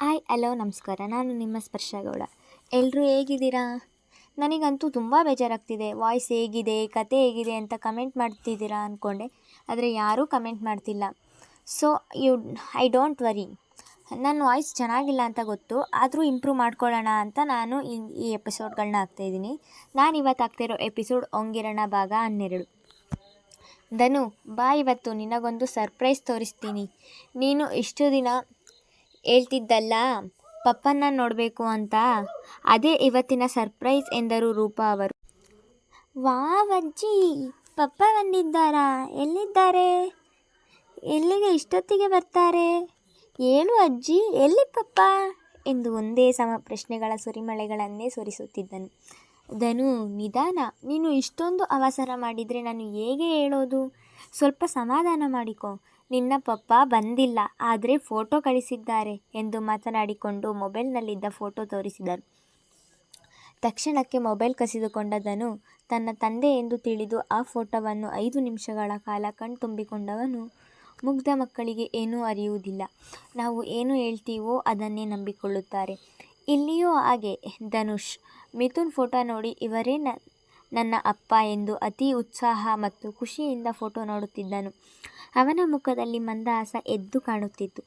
Hi, hello, ನಮಸ್ಕಾರ. ನಾನು ನಿಮ್ಮ ಸ್ಪರ್ಶಗೌಡ ಎಲ್ಲರೂ ಹೇಗಿದ್ದೀರಾ? ನನಗಂತೂ ತುಂಬ ಬೇಜಾರಾಗ್ತಿದೆ. ವಾಯ್ಸ್ ಹೇಗಿದೆ, ಕತೆ ಹೇಗಿದೆ ಅಂತ ಕಮೆಂಟ್ ಮಾಡ್ತಿದ್ದೀರಾ ಅಂದ್ಕೊಂಡೆ ಆದರೆ ಯಾರೂ ಕಮೆಂಟ್ ಮಾಡ್ತಿಲ್ಲ. So you I don't worry ನನ್ನ ವಾಯ್ಸ್ ಚೆನ್ನಾಗಿಲ್ಲ ಅಂತ ಗೊತ್ತು. ಆದರೂ ಇಂಪ್ರೂವ್ ಮಾಡ್ಕೊಳ್ಳೋಣ ಅಂತ ನಾನು ಈ ಈ ಎಪಿಸೋಡ್ಗಳನ್ನ ಹಾಕ್ತಾಯಿದ್ದೀನಿ. ನಾನು ಇವತ್ತು ಹಾಕ್ತಿರೋ ಎಪಿಸೋಡ್ ಒಂಗಿರಣ ಭಾಗ ಹನ್ನೆರಡು. ಧನು, ಬಾ ಇವತ್ತು. ನಿನಗೊಂದು ಸರ್ಪ್ರೈಸ್ ತೋರಿಸ್ತೀನಿ. ನೀನು ಇಷ್ಟು ದಿನ ಹೇಳ್ತಿದ್ದಲ್ಲ, ಪಪ್ಪನ್ನ ನೋಡಬೇಕು ಅಂತ? ಅದೇ ಇವತ್ತಿನ ಸರ್ಪ್ರೈಸ್ ಎಂದರು ರೂಪಾ ಅವರು. ವಾವ್ ಅಜ್ಜಿ, ಪಪ್ಪ ಬಂದಿದ್ದಾರಾ? ಎಲ್ಲಿದ್ದಾರೆ? ಎಲ್ಲಿಗೆ ಇಷ್ಟೊತ್ತಿಗೆ ಬರ್ತಾರೆ? ಹೇಳು ಅಜ್ಜಿ, ಎಲ್ಲಿ ಪಪ್ಪ? ಎಂದು ಒಂದೇ ಸಮ ಪ್ರಶ್ನೆಗಳ ಸುರಿಮಳೆಗಳನ್ನೇ ಸುರಿಸುತ್ತಿದ್ದನು. ಧನು, ನಿಧಾನ. ನೀನು ಇಷ್ಟೊಂದು ಅವಸರ ಮಾಡಿದರೆ ನಾನು ಹೇಗೆ ಹೇಳೋದು? ಸ್ವಲ್ಪ ಸಮಾಧಾನ ಮಾಡಿಕೊ. ನಿನ್ನ ಪಪ್ಪ ಬಂದಿಲ್ಲ, ಆದರೆ ಫೋಟೋ ಕಳಿಸಿದ್ದಾರೆ ಎಂದು ಮಾತನಾಡಿಕೊಂಡು ಮೊಬೈಲ್ನಲ್ಲಿದ್ದ ಫೋಟೋ ತೋರಿಸಿದರು ತಕ್ಷಣಕ್ಕೆ ಮೊಬೈಲ್ ಕಸಿದುಕೊಂಡ ಧನು ತನ್ನ ತಂದೆ ಎಂದು ತಿಳಿದು ಆ ಫೋಟೋವನ್ನು ಐದು ನಿಮಿಷಗಳ ಕಾಲ ಕಣ್ತುಂಬಿಕೊಂಡವನು. ಮುಗ್ಧ ಮಕ್ಕಳಿಗೆ ಏನೂ ಅರಿಯುವುದಿಲ್ಲ. ನಾವು ಏನು ಹೇಳ್ತೀವೋ ಅದನ್ನೇ ನಂಬಿಕೊಳ್ಳುತ್ತಾರೆ. ಇಲ್ಲಿಯೂ ಹಾಗೆ, ಧನುಷ್. ಮಿಥುನ್ ಫೋಟೋ ನೋಡಿ ಇವರೇ ನ ನನ್ನ ಅಪ್ಪ ಎಂದು ಅತಿ ಉತ್ಸಾಹ ಮತ್ತು ಖುಷಿಯಿಂದ ಫೋಟೋ ನೋಡುತ್ತಿದ್ದನು. ಅವನ ಮುಖದಲ್ಲಿ ಮಂದಹಾಸ ಎದ್ದು ಕಾಣುತ್ತಿತ್ತು.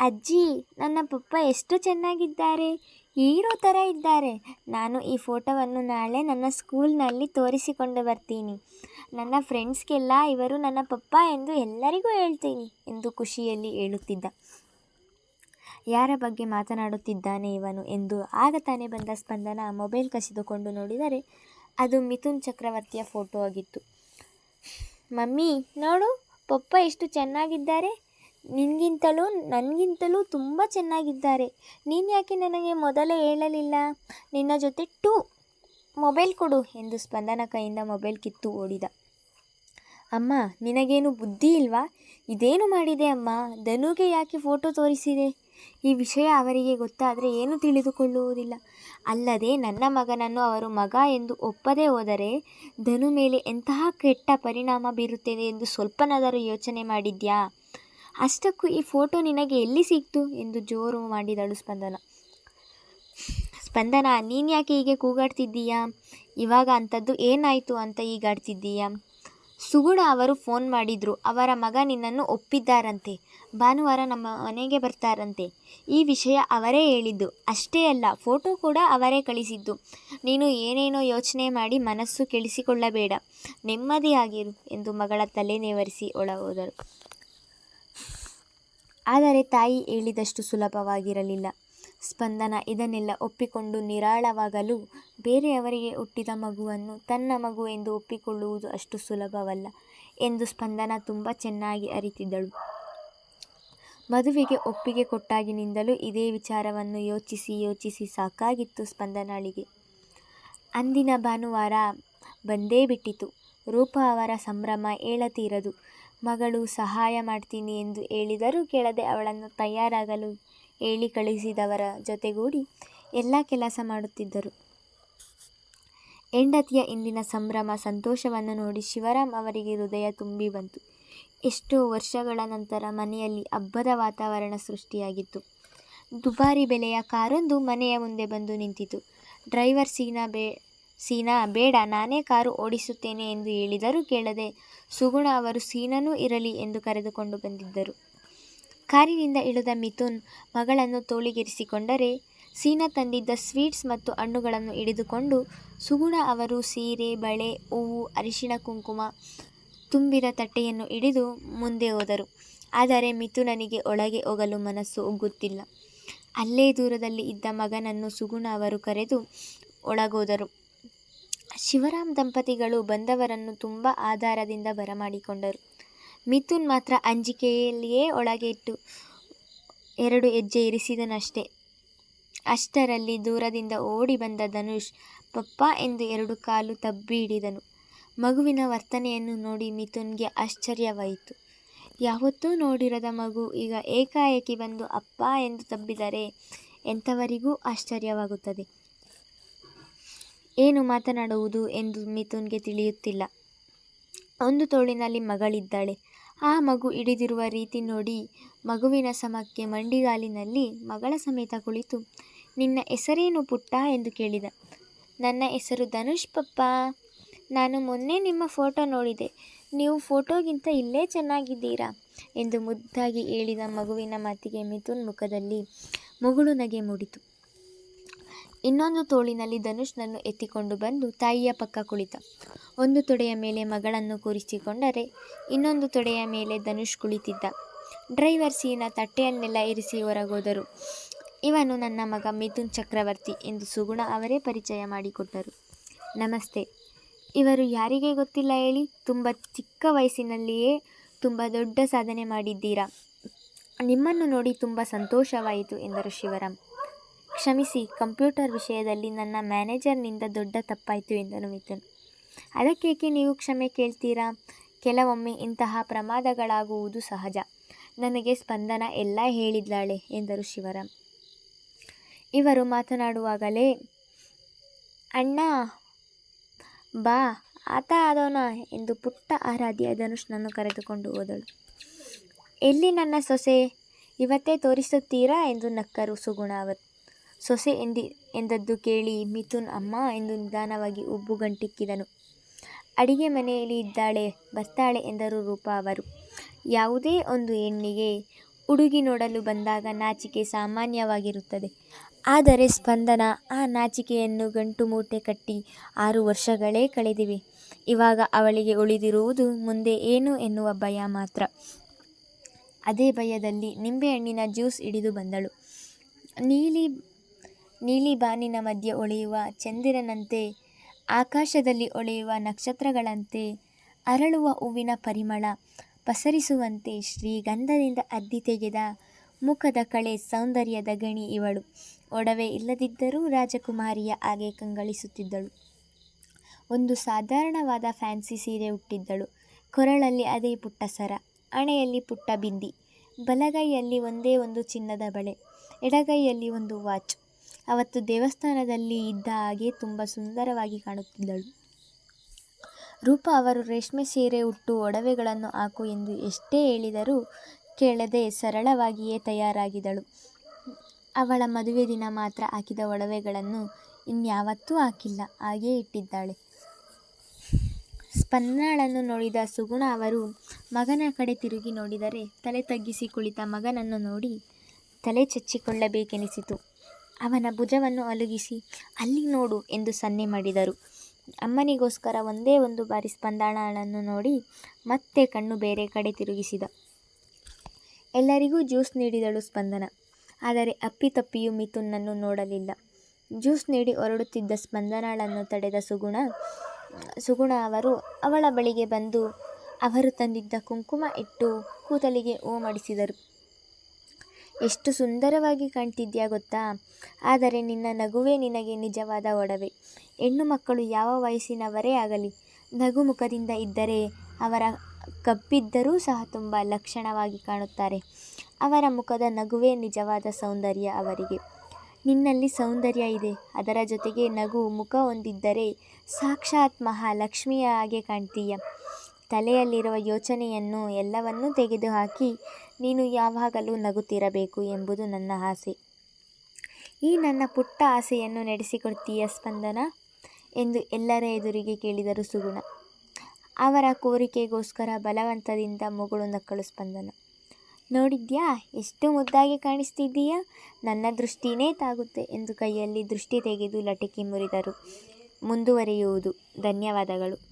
ಅಜ್ಜಿ, ನನ್ನ ಪಪ್ಪ ಎಷ್ಟು ಚೆನ್ನಾಗಿದ್ದಾರೆ. ಹೀರೋ ಥರ ಇದ್ದಾರೆ. ನಾನು ಈ ಫೋಟೋವನ್ನು ನಾಳೆ ನನ್ನ ಸ್ಕೂಲ್ನಲ್ಲಿ ತೋರಿಸಿಕೊಂಡು ಬರ್ತೀನಿ. ನನ್ನ ಫ್ರೆಂಡ್ಸ್ಗೆಲ್ಲ ಇವರು ನನ್ನ ಪಪ್ಪ ಎಂದು ಎಲ್ಲರಿಗೂ ಹೇಳ್ತೀನಿ ಎಂದು ಖುಷಿಯಲ್ಲಿ ಹೇಳುತ್ತಿದ್ದ. ಯಾರ ಬಗ್ಗೆ ಮಾತನಾಡುತ್ತಿದ್ದಾನೆ ಇವನು ಎಂದು ಆಗ ತಾನೇ ಬಂದ ಸ್ಪಂದನ ಮೊಬೈಲ್ ಕಸಿದುಕೊಂಡು ನೋಡಿದರೆ ಅದು ಮಿಥುನ್ ಚಕ್ರವರ್ತಿಯ ಫೋಟೋ ಆಗಿತ್ತು. ಮಮ್ಮಿ, ನೋಡು, ಪಪ್ಪ ಎಷ್ಟು ಚೆನ್ನಾಗಿದ್ದಾರೆ. ನಿನಗಿಂತಲೂ, ನನಗಿಂತಲೂ ತುಂಬ ಚೆನ್ನಾಗಿದ್ದಾರೆ. ನೀನು ಯಾಕೆ ನನಗೆ ಮೊದಲೇ ಹೇಳಲಿಲ್ಲ? ನಿನ್ನ ಜೊತೆ ಟೂ, ಮೊಬೈಲ್ ಕೊಡು ಎಂದು ಸ್ಪಂದನ ಕೈಯಿಂದ ಮೊಬೈಲ್ ಕಿತ್ತು ಓಡಿದ. ಅಮ್ಮ, ನಿನಗೇನು ಬುದ್ಧಿ ಇಲ್ವಾ? ಇದೇನು ಮಾಡಿದೆ ಅಮ್ಮ? ಧನುಗೆ ಯಾಕೆ ಫೋಟೋ ತೋರಿಸಿದೆ? ಈ ವಿಷಯ ಅವರಿಗೆ ಗೊತ್ತಾದರೆ ಏನು ತಿಳಿದುಕೊಳ್ಳುವುದಿಲ್ಲ. ಅಲ್ಲದೆ ನನ್ನ ಮಗನನ್ನು ಅವರು ಮಗ ಎಂದು ಒಪ್ಪದೇ ಹೋದರೆ ಧನು ಮೇಲೆ ಎಂತಹ ಕೆಟ್ಟ ಪರಿಣಾಮ ಬೀರುತ್ತದೆ ಎಂದು ಸ್ವಲ್ಪನಾದರೂ ಯೋಚನೆ ಮಾಡಿದ್ಯಾ? ಅಷ್ಟಕ್ಕೂ ಈ ಫೋಟೋ ನಿನಗೆ ಎಲ್ಲಿ ಸಿಕ್ತು? ಎಂದು ಜೋರು ಮಾಡಿದಳು ಸ್ಪಂದನ. ಸ್ಪಂದನ ನೀನು ಯಾಕೆ ಹೀಗೆ ಕೂಗಾಡ್ತಿದ್ದೀಯಾ? ಇವಾಗ ಅಂಥದ್ದು ಏನಾಯಿತು ಅಂತ ಈಗಾಡ್ತಿದ್ದೀಯಾ ಸುಗುಣ ಅವರು ಫೋನ್ ಮಾಡಿದರು, ಅವರ ಮಗ ನಿನ್ನನ್ನು ಒಪ್ಪಿದ್ದಾರಂತೆ, ಭಾನುವಾರ ನಮ್ಮ ಮನೆಗೆ ಬರ್ತಾರಂತೆ. ಈ ವಿಷಯ ಅವರೇ ಹೇಳಿದ್ದು. ಅಷ್ಟೇ ಅಲ್ಲ, ಫೋಟೋ ಕೂಡ ಅವರೇ ಕಳಿಸಿದ್ದು. ನೀನು ಏನೇನೋ ಯೋಚನೆ ಮಾಡಿ ಮನಸ್ಸು ಕೆಳಿಸಿಕೊಳ್ಳಬೇಡ ನೆಮ್ಮದಿಯಾಗಿರು ಎಂದು ಮಗಳ ತಲೆ ನೇವರಿಸಿ ಒಳ ಹೋದರು ಆದರೆ ತಾಯಿ ಹೇಳಿದಷ್ಟು ಸುಲಭವಾಗಿರಲಿಲ್ಲ. ಸ್ಪಂದನ ಇದನ್ನೆಲ್ಲ ಒಪ್ಪಿಕೊಂಡು ನಿರಾಳವಾಗಲು ಬೇರೆಯವರಿಗೆ ಹುಟ್ಟಿದ ಮಗುವನ್ನು ತನ್ನ ಮಗು ಎಂದು ಒಪ್ಪಿಕೊಳ್ಳುವುದು ಅಷ್ಟು ಸುಲಭವಲ್ಲ ಎಂದು ಸ್ಪಂದನ ತುಂಬ ಚೆನ್ನಾಗಿ ಅರಿತಿದ್ದಳು. ಮದುವೆಗೆ ಒಪ್ಪಿಗೆ ಕೊಟ್ಟಾಗಿನಿಂದಲೂ ಇದೇ ವಿಚಾರವನ್ನು ಯೋಚಿಸಿ ಯೋಚಿಸಿ ಸಾಕಾಗಿತ್ತು ಸ್ಪಂದನಳಿಗೆ. ಅಂದಿನ ಭಾನುವಾರ ಬಂದೇ ಬಿಟ್ಟಿತು. ರೂಪ ಅವರ ಸಂಭ್ರಮ ಹೇಳತೀರದು ಮಗಳು ಸಹಾಯ ಮಾಡ್ತೀನಿ ಎಂದು ಹೇಳಿದರೂ ಕೇಳದೆ ಅವಳನ್ನು ತಯಾರಾಗಲು ಹೇಳಿ ಕಳಿಸಿದವರ ಜೊತೆಗೂಡಿ ಎಲ್ಲ ಕೆಲಸ ಮಾಡುತ್ತಿದ್ದರು. ಹೆಂಡತಿಯ ಇಂದಿನ ಸಂಭ್ರಮ, ಸಂತೋಷವನ್ನು ನೋಡಿ ಶಿವರಾಮ್ ಅವರಿಗೆ ಹೃದಯ ತುಂಬಿ ಬಂತು. ಎಷ್ಟೋ ವರ್ಷಗಳ ನಂತರ ಮನೆಯಲ್ಲಿ ಹಬ್ಬದ ವಾತಾವರಣ ಸೃಷ್ಟಿಯಾಗಿತ್ತು. ದುಬಾರಿ ಬೆಲೆಯ ಕಾರೊಂದು ಮನೆಯ ಮುಂದೆ ಬಂದು ನಿಂತಿತು. ಡ್ರೈವರ್, ಸೀನಾ ಬೇ, ಸೀನಾ, ಬೇಡ, ನಾನೇ ಕಾರು ಓಡಿಸುತ್ತೇನೆ ಎಂದು ಹೇಳಿದರೂ ಕೇಳದೆ ಸುಗುಣ ಅವರು ಸೀನನೂ ಇರಲಿ ಎಂದು ಕರೆದುಕೊಂಡು ಬಂದಿದ್ದರು. ಕಾರಿನಿಂದ ಇಳಿದ ಮಿಥುನ್ ಮಗಳನ್ನು ತೋಳಿಗೆರಿಸಿಕೊಂಡರೆ, ಸೀನಾ ತಂದಿದ್ದ ಸ್ವೀಟ್ಸ್ ಮತ್ತು ಹಣ್ಣುಗಳನ್ನು ಹಿಡಿದುಕೊಂಡು ಸುಗುಣ ಅವರು ಸೀರೆ, ಬಳೆ, ಹೂವು, ಅರಿಶಿಣ, ಕುಂಕುಮ, ತುಂಬಿದ ತಟ್ಟೆಯನ್ನು ಹಿಡಿದು ಮುಂದೆ ಹೋದರು. ಆದರೆ ಮಿಥುನನಿಗೆ ಒಳಗೆ ಹೋಗಲು ಮನಸ್ಸು ಒಗ್ಗುತ್ತಿಲ್ಲ ಅಲ್ಲೇ ದೂರದಲ್ಲಿ ಇದ್ದ ಮಗನನ್ನು ಸುಗುಣ ಅವರು ಕರೆದು ಒಳಗೋದರು. ಶಿವರಾಮ್ ದಂಪತಿಗಳು ಬಂದವರನ್ನು ತುಂಬ ಆಧಾರದಿಂದ ಬರಮಾಡಿಕೊಂಡರು. ಮಿಥುನ್ ಮಾತ್ರ ಅಂಜಿಕೆಯಲ್ಲಿಯೇ ಒಳಗೆ ಇಟ್ಟು ಎರಡು ಹೆಜ್ಜೆ ಇರಿಸಿದನಷ್ಟೇ. ಅಷ್ಟರಲ್ಲಿ ದೂರದಿಂದ ಓಡಿ ಬಂದ ಧನುಷ್ ಪಪ್ಪ ಎಂದು ಎರಡು ಕಾಲು ತಬ್ಬಿ ಹಿಡಿದನು ಮಗುವಿನ ವರ್ತನೆಯನ್ನು ನೋಡಿ ಮಿಥುನ್ಗೆ ಆಶ್ಚರ್ಯವಾಯಿತು. ಯಾವತ್ತೂ ನೋಡಿರದ ಮಗು ಈಗ ಏಕಾಏಕಿ ಬಂದು ಅಪ್ಪ ಎಂದು ತಬ್ಬಿದರೆ ಎಂಥವರಿಗೂ ಆಶ್ಚರ್ಯವಾಗುತ್ತದೆ. ಏನು ಮಾತನಾಡುವುದು ಎಂದು ಮಿಥುನ್ಗೆ ತಿಳಿಯುತ್ತಿಲ್ಲ. ಒಂದು ತೋಳಿನಲ್ಲಿ ಮಗಳಿದ್ದಾಳೆ. ಆ ಮಗು ಹಿಡಿದಿರುವ ರೀತಿ ನೋಡಿ ಮಗುವಿನ ಸಮಕ್ಕೆ ಮಂಡಿಗಾಲಿನಲ್ಲಿ ಮಗಳ ಸಮೇತ ಕುಳಿತು, ನಿನ್ನ ಹೆಸರೇನು ಪುಟ್ಟ? ಎಂದು ಕೇಳಿದ. ನನ್ನ ಹೆಸರು ಧನುಷ್ ಪಪ್ಪ. ನಾನು ಮೊನ್ನೆ ನಿಮ್ಮ ಫೋಟೋ ನೋಡಿದೆ. ನೀವು ಫೋಟೋಗಿಂತ ಇಲ್ಲೇ ಚೆನ್ನಾಗಿದ್ದೀರಾ? ಎಂದು ಮುದ್ದಾಗಿ ಹೇಳಿದ ಮಗುವಿನ ಮಾತಿಗೆ ಮಿಥುನ್ ಮುಖದಲ್ಲಿ ಮುಗುಳು ನಗೆ ಮೂಡಿತು. ಇನ್ನೊಂದು ತೋಳಿನಲ್ಲಿ ಧನುಷ್ನನ್ನು ಎತ್ತಿಕೊಂಡು ಬಂದು ತಾಯಿಯ ಪಕ್ಕ ಕುಳಿತ. ಒಂದು ತೊಡೆಯ ಮೇಲೆ ಮಗಳನ್ನು ಕೂರಿಸಿಕೊಂಡರೆ ಇನ್ನೊಂದು ತೊಡೆಯ ಮೇಲೆ ಧನುಷ್ ಕುಳಿತಿದ್ದ. ಡ್ರೈವರ್ ಸೀನ ತಟ್ಟೆಯನ್ನೆಲ್ಲ ಇರಿಸಿ ಹೊರಗೋದರು. ಇವನು ನನ್ನ ಮಗ ಮಿಥುನ್ ಚಕ್ರವರ್ತಿ ಎಂದು ಸುಗುಣ ಅವರೇ ಪರಿಚಯ ಮಾಡಿಕೊಟ್ಟರು. ನಮಸ್ತೆ. ಇವರು ಯಾರಿಗೆ ಗೊತ್ತಿಲ್ಲ ಹೇಳಿ? ತುಂಬ ಚಿಕ್ಕ ವಯಸ್ಸಿನಲ್ಲಿಯೇ ತುಂಬ ದೊಡ್ಡ ಸಾಧನೆ ಮಾಡಿದ್ದೀರಾ? ನಿಮ್ಮನ್ನು ನೋಡಿ ತುಂಬ ಸಂತೋಷವಾಯಿತು ಎಂದರು ಶಿವರಾಮ್. ಕ್ಷಮಿಸಿ, ಕಂಪ್ಯೂಟರ್ ವಿಷಯದಲ್ಲಿ ನನ್ನ ಮ್ಯಾನೇಜರ್ನಿಂದ ದೊಡ್ಡ ತಪ್ಪಾಯಿತು ಎಂದನು ಮಿಥುನ್. ಅದಕ್ಕೇಕೆ ನೀವು ಕ್ಷಮೆ ಕೇಳ್ತೀರಾ? ಕೆಲವೊಮ್ಮೆ ಇಂತಹ ಪ್ರಮಾದಗಳಾಗುವುದು ಸಹಜ. ನನಗೆ ಸ್ಪಂದನ ಎಲ್ಲ ಹೇಳಿದ್ದಾಳೆ ಎಂದರು ಶಿವರಾಮ್. ಇವರು ಮಾತನಾಡುವಾಗಲೇ, ಅಣ್ಣ, ಬಾ, ಆತ ಆದೋಣ ಎಂದು ಪುಟ್ಟ ಆರಾಧ್ಯ ಧನುಷ್ನನ್ನು ಕರೆದುಕೊಂಡು ಹೋದಳು. ಎಲ್ಲಿ ನನ್ನ ಸೊಸೆ? ಇವತ್ತೇ ತೋರಿಸುತ್ತೀರಾ? ಎಂದು ನಕ್ಕರು ಸುಗುಣ ಸೊಸೆ ಎಂದಿ, ಎಂದದ್ದು ಕೇಳಿ ಮಿಥುನ್ ಅಮ್ಮ ಎಂದು ನಿಧಾನವಾಗಿ ಉಬ್ಬುಗಂಟಿಕ್ಕಿದನು. ಅಡಿಗೆ ಮನೆಯಲ್ಲಿ ಇದ್ದಾಳೆ, ಬರ್ತಾಳೆ ಎಂದರು ರೂಪ ಅವರು. ಯಾವುದೇ ಒಂದು ಹೆಣ್ಣಿಗೆ ಹುಡುಗಿ ನೋಡಲು ಬಂದಾಗ ನಾಚಿಕೆ ಸಾಮಾನ್ಯವಾಗಿರುತ್ತದೆ. ಆದರೆ ಸ್ಪಂದನ, ಆ ನಾಚಿಕೆಯನ್ನು ಗಂಟು ಮೂಟೆ ಕಟ್ಟಿ ಆರು ವರ್ಷಗಳೇ ಕಳೆದಿವೆ. ಇವಾಗ ಅವಳಿಗೆ ಉಳಿದಿರುವುದು ಮುಂದೆ ಏನು ಎನ್ನುವ ಭಯ ಮಾತ್ರ. ಅದೇ ಭಯದಲ್ಲಿ ನಿಂಬೆಹಣ್ಣಿನ ಜ್ಯೂಸ್ ಹಿಡಿದು ಬಂದಳು. ನೀಲಿ ನೀಲಿ ಬಾನಿನ ಮಧ್ಯೆ ಒಳೆಯುವ ಚಂದಿರನಂತೆ, ಆಕಾಶದಲ್ಲಿ ಒಳೆಯುವ ನಕ್ಷತ್ರಗಳಂತೆ, ಅರಳುವ ಹೂವಿನ ಪರಿಮಳ ಪಸರಿಸುವಂತೆ ಶ್ರೀಗಂಧದಿಂದ ಅದ್ದಿ ತೆಗೆದ ಮುಖದ ಕಳೆ ಸೌಂದರ್ಯದ ಗಣಿ ಇವಳು. ಒಡವೆ ಇಲ್ಲದಿದ್ದರೂ ರಾಜಕುಮಾರಿಯ ಹಾಗೆ ಕಂಗಳಿಸುತ್ತಿದ್ದಳು. ಒಂದು ಸಾಧಾರಣವಾದ ಫ್ಯಾನ್ಸಿ ಸೀರೆ ಉಟ್ಟಿದ್ದಳು. ಕೊರಳಲ್ಲಿ ಅದೇ ಪುಟ್ಟ ಸರ, ಹಣೆಯಲ್ಲಿ ಪುಟ್ಟ ಬಿಂದಿ, ಬಲಗೈಯಲ್ಲಿ ಒಂದೇ ಒಂದು ಚಿನ್ನದ ಬಳೆ, ಎಡಗೈಯಲ್ಲಿ ಒಂದು ವಾಚ್. ಅವತ್ತು ದೇವಸ್ಥಾನದಲ್ಲಿ ಇದ್ದ ಹಾಗೆ ತುಂಬ ಸುಂದರವಾಗಿ ಕಾಣುತ್ತಿದ್ದಳು. ರೂಪ ಅವರು ರೇಷ್ಮೆ ಸೀರೆ ಉಟ್ಟು ಒಡವೆಗಳನ್ನು ಹಾಕು ಎಂದು ಎಷ್ಟೇ ಹೇಳಿದರೂ ಕೇಳದೆ ಸರಳವಾಗಿಯೇ ತಯಾರಾಗಿದಳು ಅವಳ ಮದುವೆ ದಿನ ಮಾತ್ರ ಹಾಕಿದ ಒಡವೆಗಳನ್ನು ಇನ್ಯಾವತ್ತೂ ಹಾಕಿಲ್ಲ, ಹಾಗೇ ಇಟ್ಟಿದ್ದಾಳೆ. ಸ್ಪಂದನಳನ್ನು ನೋಡಿದ ಸುಗುಣ ಅವರು ಮಗನ ಕಡೆ ತಿರುಗಿ ನೋಡಿದರೆ ತಲೆ ತಗ್ಗಿಸಿ ಕುಳಿತ ಮಗನನ್ನು ನೋಡಿ ತಲೆ ಚಚ್ಚಿಕೊಳ್ಳಬೇಕೆನಿಸಿತು. ಅವನ ಭುಜವನ್ನು ಅಲುಗಿಸಿ, ಅಲ್ಲಿ ನೋಡು ಎಂದು ಸನ್ನೆ ಮಾಡಿದರು. ಅಮ್ಮನಿಗೋಸ್ಕರ ಒಂದೇ ಒಂದು ಬಾರಿ ಸ್ಪಂದನಳನ್ನು ನೋಡಿ ಮತ್ತೆ ಕಣ್ಣು ಬೇರೆ ಕಡೆ ತಿರುಗಿಸಿದ. ಎಲ್ಲರಿಗೂ ಜ್ಯೂಸ್ ನೀಡಿದಳು ಸ್ಪಂದನ. ಆದರೆ ಅಪ್ಪಿತಪ್ಪಿಯು ಮಿಥುನನ್ನು ನೋಡಲಿಲ್ಲ. ಜ್ಯೂಸ್ ನೀಡಿ ಹೊರಡುತ್ತಿದ್ದ ಸ್ಪಂದನಾಳನ್ನು ತಡೆದ ಸುಗುಣ ಸುಗುಣ ಅವರು ಅವಳ ಬಳಿಗೆ ಬಂದು ಅವರು ತಂದಿದ್ದ ಕುಂಕುಮ ಇಟ್ಟು ಕೂದಲಿಗೆ ಓ ಮಾಡಿಸಿದರು ಎಷ್ಟು ಸುಂದರವಾಗಿ ಕಾಣ್ತಿದ್ಯಾ ಗೊತ್ತಾ? ಆದರೆ ನಿನ್ನ ನಗುವೇ ನಿನಗೆ ನಿಜವಾದ ಒಡವೆ. ಹೆಣ್ಣು ಮಕ್ಕಳು ಯಾವ ವಯಸ್ಸಿನವರೇ ಆಗಲಿ, ನಗು ಮುಖದಿಂದ ಇದ್ದರೆ ಅವರ ಕಪ್ಪಿದ್ದರೂ ಸಹ ತುಂಬ ಲಕ್ಷಣವಾಗಿ ಕಾಣುತ್ತಾರೆ. ಅವರ ಮುಖದ ನಗುವೇ ನಿಜವಾದ ಸೌಂದರ್ಯ ಅವರಿಗೆ. ನಿನ್ನಲ್ಲಿ ಸೌಂದರ್ಯ ಇದೆ. ಅದರ ಜೊತೆಗೆ ನಗು ಮುಖ ಹೊಂದಿದ್ದರೆ ಸಾಕ್ಷಾತ್ ಮಹಾಲಕ್ಷ್ಮಿಯ ಹಾಗೆ ಕಾಣ್ತೀಯ. ತಲೆಯಲ್ಲಿರುವ ಯೋಚನೆಯನ್ನು ಎಲ್ಲವನ್ನೂ ತೆಗೆದುಹಾಕಿ, ನೀನು ಯಾವಾಗಲೂ ನಗುತ್ತಿರಬೇಕು ಎಂಬುದು ನನ್ನ ಆಸೆ. ಈ ನನ್ನ ಪುಟ್ಟ ಆಸೆಯನ್ನು ನಡೆಸಿಕೊಡ್ತೀಯ ಸ್ಪಂದನ? ಎಂದು ಎಲ್ಲರ ಎದುರಿಗೆ ಕೇಳಿದರು ಸುಗುಣ. ಅವರ ಕೋರಿಕೆಗೋಸ್ಕರ ಬಲವಂತದಿಂದ ಮುಗುಳು ನಕ್ಕಳು ಸ್ಪಂದನ. ನೋಡಿದ್ಯಾ, ಎಷ್ಟು ಮುದ್ದಾಗಿ ಕಾಣಿಸ್ತಿದ್ದೀಯಾ? ನನ್ನ ದೃಷ್ಟಿನೇ ತಾಗುತ್ತೆ ಎಂದು ಕೈಯಲ್ಲಿ ದೃಷ್ಟಿ ತೆಗೆದು ಲಟಿಕೆ ಮುರಿದರು. ಮುಂದುವರಿಯುವುದು. ಧನ್ಯವಾದಗಳು.